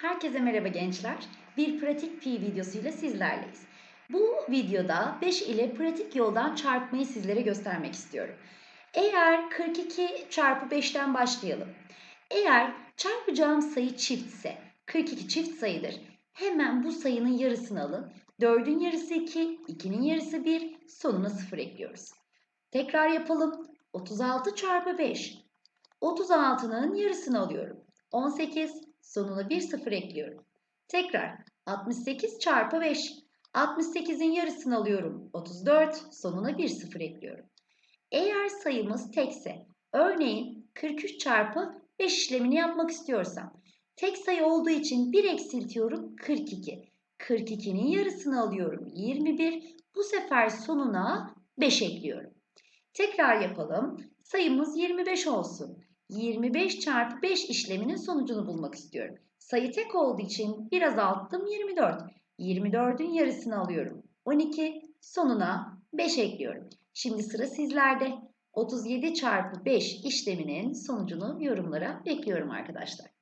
Herkese merhaba gençler. Bir pratik pi videosuyla sizlerleyiz. Bu videoda 5 ile pratik yoldan çarpmayı sizlere göstermek istiyorum. Eğer 42 çarpı 5'ten başlayalım. Eğer çarpacağım sayı çiftse 42 çift sayıdır. Hemen bu sayının yarısını alın. 4'ün yarısı 2, 2'nin yarısı 1, sonuna 0 ekliyoruz. Tekrar yapalım. 36 çarpı 5. 36'nın yarısını alıyorum. 18, sonuna bir sıfır ekliyorum. Tekrar 68 çarpı 5. 68'in yarısını alıyorum. 34, sonuna bir sıfır ekliyorum. Eğer sayımız tekse, örneğin 43 çarpı 5 işlemini yapmak istiyorsam, tek sayı olduğu için 1 eksiltiyorum 42. 42'nin yarısını alıyorum 21. Bu sefer sonuna 5 ekliyorum. Tekrar yapalım. Sayımız 25 olsun. 25 çarpı 5 işleminin sonucunu bulmak istiyorum. Sayı tek olduğu için bir azalttım 24. 24'ün yarısını alıyorum. 12 sonuna 5 ekliyorum. Şimdi sıra sizlerde. 37 çarpı 5 işleminin sonucunu yorumlara bekliyorum arkadaşlar.